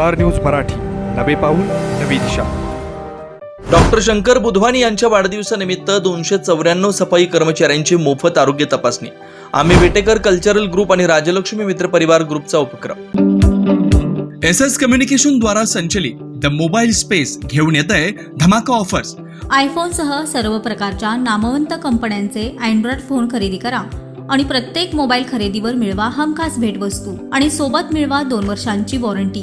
Star news Marathi. नवे पाऊल नवी दिशा. डॉक्टर शंकर बुधवानी यांच्या वाढदिवसानिमित्त दोनशे चौऱ्याण्णव सफाई कर्मचाऱ्यांची मोफत आरोग्य तपासणी. आम्ही वेटेकर कल्चरल ग्रुप आणि राजलक्ष्मी मित्र परिवार ग्रुपचा उपक्रम. एस एस कम्युनिकेशन द्वारा संचलित द मोबाईल स्पेस घेऊन येत आहे धमाका ऑफर्स. आयफोनसह सर्व प्रकारच्या नामवंत कंपन्यांचे अँड्रॉइड फोन खरेदी करा आणि प्रत्येक मोबाईल खरेदीवर मिळवा हमखास भेटवस्तू आणि सोबत मिळवा दोन वर्षांची वॉरंटी.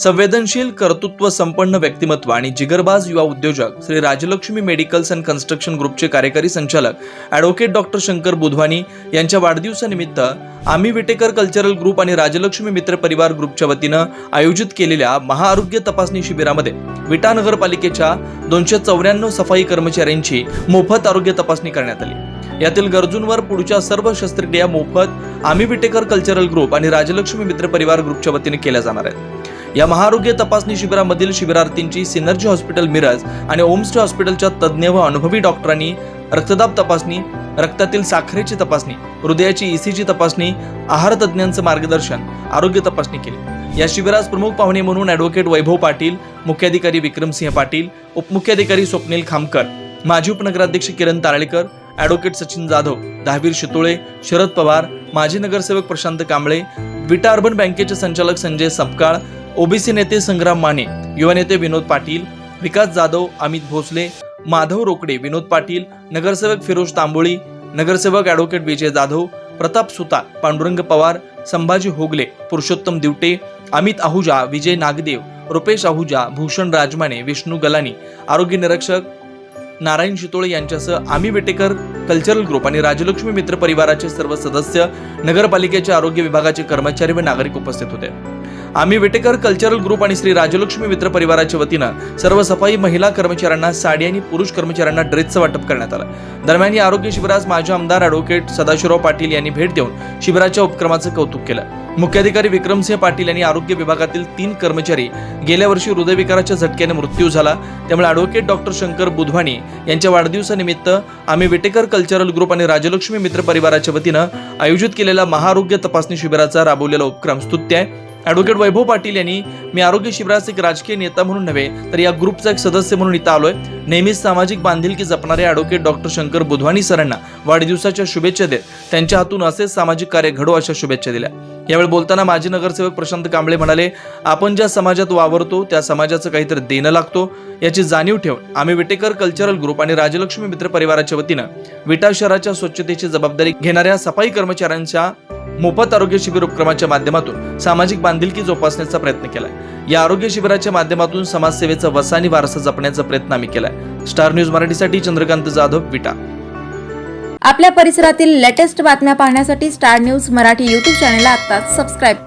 संवेदनशील कर्तृत्व संपन्न व्यक्तिमत्व आणि जिगरबाज युवा उद्योजक Shri Rajlakshmi medicals and construction ग्रुपचे कार्यकारी संचालक ॲडव्होकेट डॉक्टर शंकर बुधवानी यांच्या वाढदिवसानिमित्त आम्ही विटेकर कल्चरल ग्रुप आणि राजलक्ष्मी मित्र परिवार ग्रुपच्या वतीनं आयोजित केलेल्या महाआरोग्य तपासणी शिबिरामध्ये विटा नगरपालिकेच्या दोनशे चौऱ्याण्णव सफाई कर्मचाऱ्यांची मोफत आरोग्य तपासणी करण्यात आली. यातील गरजूंवर पुढच्या सर्व शस्त्रक्रिया मोफत आम्ही विटेकर कल्चरल ग्रुप आणि राजलक्ष्मी मित्र परिवार ग्रुपच्या वतीने केल्या जाणार आहेत. या महाआरोग्य तपासणी शिबिरामधील शिबिरार्थींची सिनर्जी हॉस्पिटल मिरज आणि ओमस्टे हॉस्पिटलच्या तज्ज्ञ व अनुभवी डॉक्टरांनी रक्तदाब तपासणी रक्तातील साखरेची तपासणी हृदयाची ईसीजी तपासणी आहार तज्ज्ञांचं मार्गदर्शन आरोग्य तपासणी केली. या शिबिरास प्रमुख पाहुणे म्हणून ॲडव्होकेट वैभव पाटील मुख्याधिकारी विक्रमसिंह पाटील उपमुख्याधिकारी स्वप्नील खामकर माजी उपनगराध्यक्ष किरण तारळेकर ॲडव्होकेट सचिन जाधव दहावीर शितोळे शरद पवार माजी नगरसेवक प्रशांत कांबळे विटा अर्बन बँकेचे संचालक संजय सपकाळ ओबीसी नेते संग्राम माने युवा नेते विनोद पाटील विकास जाधव अमित भोसले माधव रोकडे विनोद पाटील नगरसेवक फिरोज तांबोळी नगरसेवक ॲडव्होकेट विजय जाधव प्रताप सुतार पांडुरंग पवार संभाजी होगले पुरुषोत्तम दिवटे अमित आहुजा विजय नागदेव रुपेश आहुजा भूषण राजमाने विष्णू गलानी आरोग्य निरीक्षक नारायण शितोळे यांच्यासह आम्ही बेटेकर कल्चरल ग्रुप आणि राजलक्ष्मी मित्र परिवाराचे सर्व सदस्य नगरपालिकेच्या आरोग्य विभागाचे कर्मचारी व नागरिक उपस्थित होते. आम्ही विटेकर कल्चरल ग्रुप आणि श्री राजलक्ष्मी मित्र परिवाराच्या वतीनं सर्व सफाई महिला कर्मचाऱ्यांना साडी आणि पुरुष कर्मचाऱ्यांना ड्रेसचं वाटप करण्यात आलं. दरम्यान या आरोग्य शिबिरास माजी आमदार अॅडव्होकेट सदाशिवराव पाटील यांनी भेट देऊन शिबिराच्या उपक्रमाचं कौतुक केलं. मुख्याधिकारी विक्रमसिंह पाटील यांनी आरोग्य विभागातील तीन कर्मचारी गेल्या वर्षी हृदयविकाराच्या झटक्याने मृत्यू झाला. त्यामुळे अॅडव्होकेट डॉक्टर शंकर बुधवानी यांच्या वाढदिवसानिमित्त आम्ही विटेकर कल्चरल ग्रुप आणि राजलक्ष्मी मित्र परिवाराच्या वतीनं आयोजित केलेला महाआरोग्य तपासणी शिबिराचा राबवलेला उपक्रम स्तुत्य आहे. ॲडव्होकेट वैभव पाटील यांनी मी आरोग्य शिबिराचा एक राजकीय नेता म्हणून नव्हे तर या ग्रुपचा एक सदस्य म्हणून इथं आलोय. नेहमीच सामाजिक बांधिलकी जपणारे ॲडव्होकेट डॉक्टर शंकर बुधवानी सरांना वाढदिवसाच्या शुभेच्छा देत त्यांच्या हातून असेच सामाजिक कार्य घडो अशा शुभेच्छा दिल्या. यावेळी बोलताना माजी नगरसेवक प्रशांत कांबळे म्हणाले आपण ज्या समाजात वावरतो त्या समाजाचं काहीतरी देणं लागतो. याची जाणीव ठेवून आम्ही विटेकर कल्चरल ग्रुप आणि राजलक्ष्मी मित्र परिवाराच्या वतीनं विटा शहराच्या स्वच्छतेची जबाबदारी घेणाऱ्या सफाई कर्मचाऱ्यांच्या मोफत आरोग्य शिबिर उपक्रमाच्या माध्यमातून सामाजिक बांधिलकी जोपासण्याचा प्रयत्न केलाय. या आरोग्य शिबिराच्या माध्यमातून समाजसेवेचा वसानी वारसा जपण्याचा प्रयत्न आम्ही केलाय. स्टार न्यूज मराठीसाठी चंद्रकांत जाधव विटा. आपल्या परिसरातील लेटेस्ट बातम्या पाहण्यासाठी स्टार न्यूज मराठी युट्यूब चॅनलला आता सबस्क्राईब करा.